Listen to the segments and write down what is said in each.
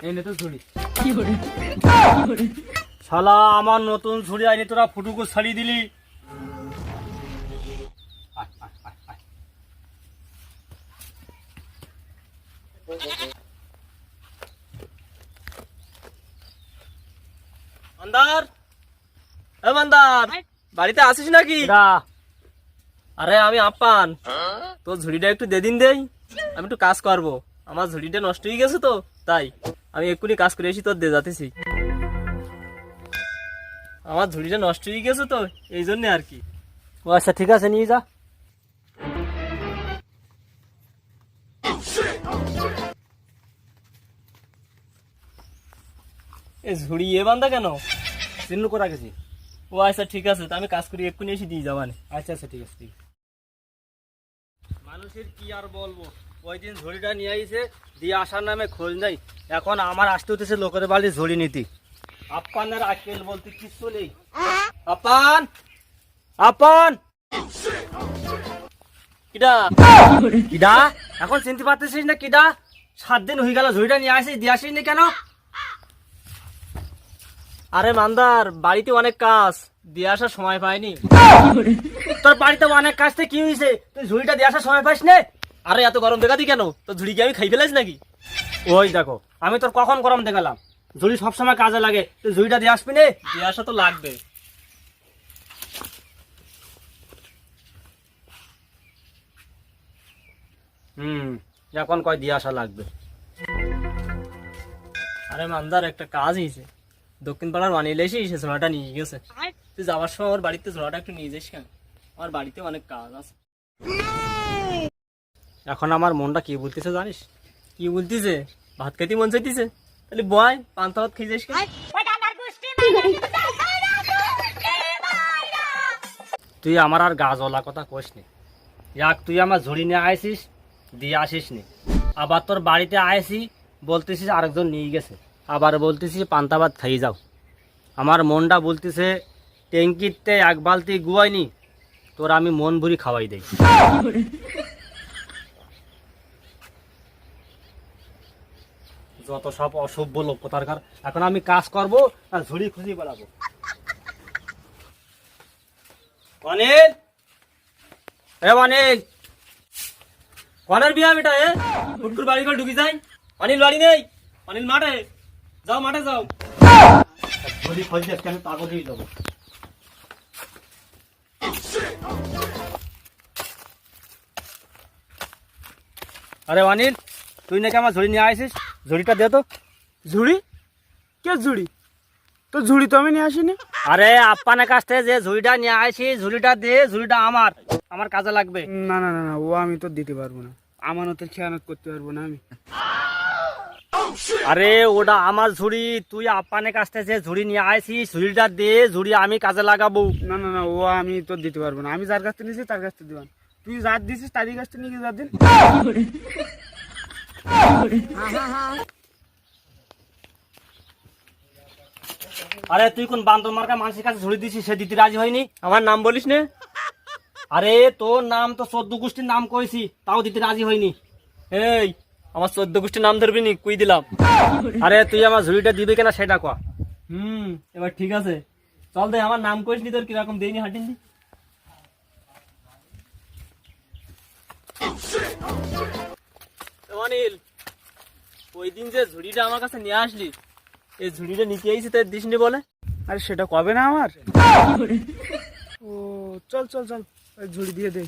নে ঝুড়ি শালা আমার নতুন ঝুড়ি আইনি তোরা ফুটুকু ছাড়িয়ে দিলি। আয়। এ মান্দার বাড়িতে আসিস নাকি? এরা, আরে আমি আপ্পান। তোর ঝুড়িটা একটু দেদিন দেই আমি একটু কাজ করব। আমার ঝুড়িটা নষ্ট হয়ে গেছে তো তাই আমি এক্ষুনি কাজ করে এসি তোর দে যাতেছি। আমার ঝুড়িটা নষ্ট হয়ে গেছে তো এই জন্য আর কি। ও আচ্ছা ঠিক আছে নিয়ে যা। এ ঝুড়ি এ বান্ধা কেন? চিহ্ন করা গেছি? ও আচ্ছা ঠিক আছে তা আমি কাজ করি এক্ষুনি এসে দিয়ে যাবানে আচ্ছা আচ্ছা ঠিক আছে ঠিক আছে। মানুষের কি আর বলব? ওই দিন ঝুড়িটা নিয়ে আইছে, দিয়ে আসার নামে খোঁজ নাই। এখন আমার আসতে হতেছে লোকের বাড়ি ঝুড়ি নিতি। আপ্পানের আকেল বলতে কিচ্ছু নেই। আপান আপান কিডা? কিডা? এখন চিনতে পারতেছিস না কিডা? সাত দিন হয়ে গেল ঝুড়িটা নিয়ে আসিস, দিয়ে আসিস কেন? আরে মান্দার, বাড়িতে অনেক কাজ, দিয়ে আসার সময় পাইনি। তোর বাড়িতে অনেক কাজ থেকে কি হয়েছে তুই ঝুড়িটা দিয়ে আসার সময় পাইস নে? আরে এত গরম দেখাতি কেন? তো ঝুড়ি কি আমি খাই ফেলাইস নাকি? ওই দেখো আমি তোর কখন গরম দেখালাম? ঝুড়ি সবসময় কাজে লাগে। তুই ঝুড়িটা দিয়ে আসবি নে? দিয়ে আসা তো লাগবে। হুম এখন কয় দিয়ে আসা লাগবে। আরে মান্দার একটা কাজ হয়েছে দক্ষিণ পাড়ার বানিয়ে এসে সে ঝোড়াটা নিয়ে গেছে। তুই যাওয়ার সময় আমার বাড়িতে ঝোড়াটা একটু নিয়ে যাস কেন? আমার বাড়িতে অনেক কাজ আছে। এখন আমার মনটা কি বলতেছে জানিস? কি বলতেছে? ভাত খেতে মন চাইতেছে? তাহলে বয় পান্তা ভাত খেয়ে যাস তুই আমার আর গা জ্বলা কথা কোস নি। এক তুই আমার ঝুড়ি নিয়ে আইসিস দিয়ে আসিস নি। আবার তোর বাড়িতে আইসি বলতেছিস আরেকজন নিয়ে গেছে। আবার বলতেছিস পান্তা ভাত খাইয়ে যাও। আমার মনটা বলতেছে ট্যাঙ্কিতে এক বালতি গুয়াইনি তোর আমি মন ভরি খাওয়াই দেই। যত সব অসভ্য লোক কোথাকার এখন আমি কাজ করব, আর ঝুড়ি খুঁজি বেড়াবো। অনিল? এ অনিল! কনের বিয়া বেটা, এ? ফুটকুর বাড়ি করে ঢুকি যাই। অনিল বাড়ি নেই? অনিল মাঠে? যাও মাঠে যাও। ঝুড়ি খুঁজতে কেন তাগো দিয়ে যাব আরে অনিল, তুই নাকি আমার ঝুড়ি নিয়ে আসিস ঝুড়িটা দে তো। ঝুড়ি? কে ঝুড়ি? তো ঝুড়ি তো আমি নিয়ে আসিনি। আরে আপ্পানের কাছ থেকে যে ঝুড়িটা নিয়ে আসিস ঝুড়িটা দে ঝুড়িটা আমার। আমার কাজে লাগবে। না না না না ও আমি তো দিতে পারব না। আমানতের খেয়ানত করতে পারব না আমি। আরে ওটা আমার ঝুড়ি। তুই আপ্পানের কাছ থেকে যে ঝুড়ি নিয়ে আসিস ঝুড়িটা দে ঝুড়ি আমি কাজে লাগাবো। না না না ও আমি তো দিতে পারব না। আমি যার কাছ থেকে নিয়েছি তার কাছ থেকে দিবান তুই যার দিছিস তারই কাছ থেকে নিয়ে যার দিন। আরে তুই কোন বান্দর মার্কা মানুষের কাছে ঝুড়ি দিছিস? সে দিতে রাজি হয়নি? আমার নাম বলিস নে? আরে তোর নাম তো চোদ্দ গোষ্ঠীর নাম কইছি তাও দিতে রাজি হয়নি। এই আমার চোদ্দ গোষ্ঠীর নাম ধরবি নি? কুই দিলাম। আরে তুই আমার ঝুড়িটা দিবি কিনা সেটা কয়া হুম এবার ঠিক আছে। চল দে আমার নাম কইস নি তোর কীরকম দেয়নি হাঁটিন দি অনিল ওই দিন যে ঝুড়িটা আমার কাছে নিয়ে আসলি এই ঝুড়িটা নিতে আইছি তাই দিসনি বলে? আরে সেটা কবে না আমার? ও চল চল চল ওই ঝুড়ি দিয়ে দে।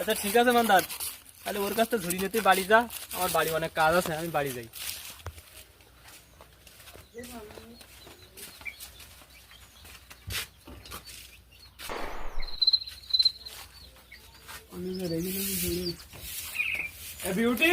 আচ্ছা ঠিক আছে মান্দার। তাহলে ওর কাছ থেকে ঝুড়ি নিতে বাড়ি যা আমার বাড়ি অনেক কাজ আছে আমি বাড়ি যাই। বিউটি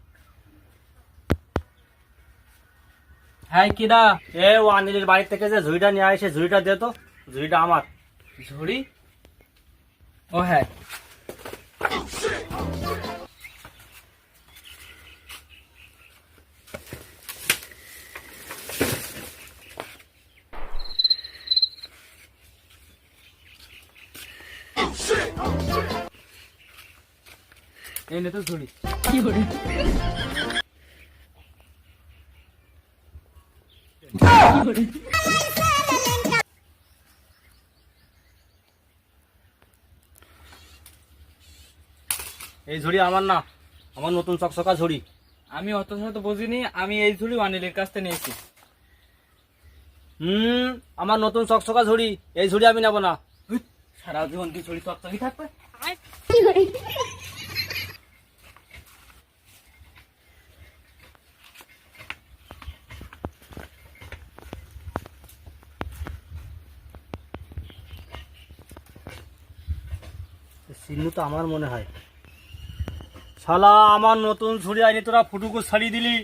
হ্যাঁ কিডা এ, ও আনিলের বাড়ি থেকে যে ঝুড়িটা নিয়ে আসে ঝুড়িটা দে তো। ঝুড়িটা আমার। ঝুড়ি? ও হ্যাঁ। এই নে তো ঝুড়ি। এই ঝুড়ি আমার না আমার নতুন চকচকা ঝুড়ি। আমি অত শত বুঝিনি আমি এই ঝুড়ি অনিলের কাছ থেকে নিয়েছি। হুম আমার নতুন চকচকা ঝুড়ি এই ঝুড়ি আমি নেব না। সারা জীবন কি ঝুড়ি চকচকি থাকবে? চিহ্ন তো আমার মনে হয়। শালা আমার নতুন ছুরি আইনি তোরা ফুটুকু ছাড়িয়ে দিলি।